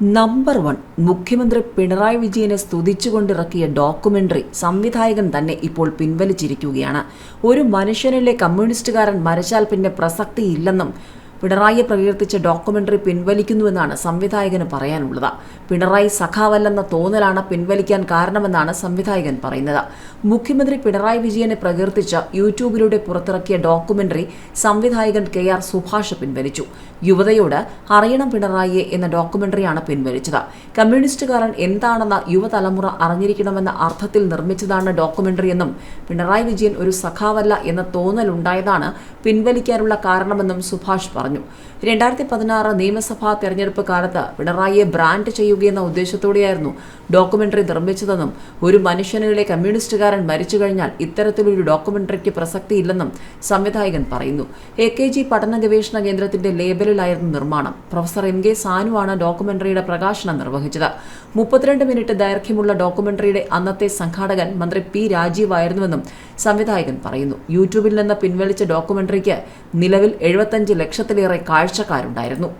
Number one മുഖ്യമന്ത്രി പിണറായി വിജയനെ സ്തുതിച്ചുകൊണ്ടിറക്കിയ documentary സംവിധായകൻ തന്നെ ഇപ്പോൾ പിൻവലിച്ചിരിക്കുകയാണ്. ഒരു മനുഷ്യനിലെ കമ്മ്യൂണിസ്റ്റുകാരൻ മരിച്ചാൽ പിന്നെ പ്രസക്തിയില്ലെന്നും പിണറായിയെ പ്രകീർത്തിച്ച ഡോക്യുമെന്ററി പിൻവലിക്കുന്നുവെന്നാണ് സംവിധായകന് പറയാനുള്ളത്. പിണറായി സഖാവല്ലെന്ന തോന്നലാണ് പിൻവലിക്കാൻ കാരണമെന്നാണ് സംവിധായകൻ പറയുന്നത്. മുഖ്യമന്ത്രി പിണറായി വിജയനെ പ്രകീർത്തിച്ച് യൂട്യൂബിലൂടെ പുറത്തിറക്കിയ ഡോക്യുമെന്ററി സംവിധായകൻ കെ ആർ സുഭാഷ് പിൻവലിച്ചു. യുവതയോട് അറിയണം പിണറായി എന്ന ഡോക്യുമെന്ററിയാണ് പിൻവലിച്ചത്. കമ്മ്യൂണിസ്റ്റുകാരൻ എന്താണെന്ന് യുവതലമുറ അറിഞ്ഞിരിക്കണമെന്ന അർത്ഥത്തിൽ നിർമ്മിച്ചതാണ് ഡോക്യുമെന്ററി എന്നും പിണറായി വിജയൻ ഒരു സഖാവല്ല എന്ന തോന്നലുണ്ടായതാണ് പിൻവലിക്കാനുള്ള കാരണമെന്നും സുഭാഷ് പറഞ്ഞു. രണ്ടായിരത്തി പതിനാറ് നിയമസഭാ തെരഞ്ഞെടുപ്പ് കാലത്ത് പിണറായിയെ ബ്രാൻഡ് ചെയ്യുകയെന്ന ഉദ്ദേശത്തോടെയായിരുന്നു ഡോക്യുമെന്ററി നിർമ്മിച്ചതെന്നും ഒരു മനുഷ്യനിലെ കമ്മ്യൂണിസ്റ്റുകാരൻ മരിച്ചു കഴിഞ്ഞാൽ ഇത്തരത്തിലൊരു ഡോക്യുമെന്ററിക്ക് പ്രസക്തിയില്ലെന്നും സംവിധായകൻ പറയുന്നു. എ കെ ജി പഠന ഗവേഷണ കേന്ദ്രത്തിന്റെ ലേബലിലായിരുന്നു നിർമ്മാണം. പ്രൊഫസർ എം കെ സാനുവാണ് ഡോക്യുമെന്ററിയുടെ പ്രകാശനം നിർവഹിച്ചത്. മുപ്പത്തിരണ്ട് മിനിറ്റ് ദൈർഘ്യമുള്ള ഡോക്യുമെന്ററിയുടെ അന്നത്തെ സംഘാടകൻ മന്ത്രി പി രാജീവായിരുന്നുവെന്നും സംവിധായകൻ പറയുന്നു. യൂട്യൂബിൽ നിന്ന് പിൻവലിച്ച ഡോക്യുമെന്ററിക്ക് നിലവിൽ എഴുപത്തഞ്ച് ലക്ഷത്തിലേറെ കാഴ്ചക്കാരുണ്ടായിരുന്നു.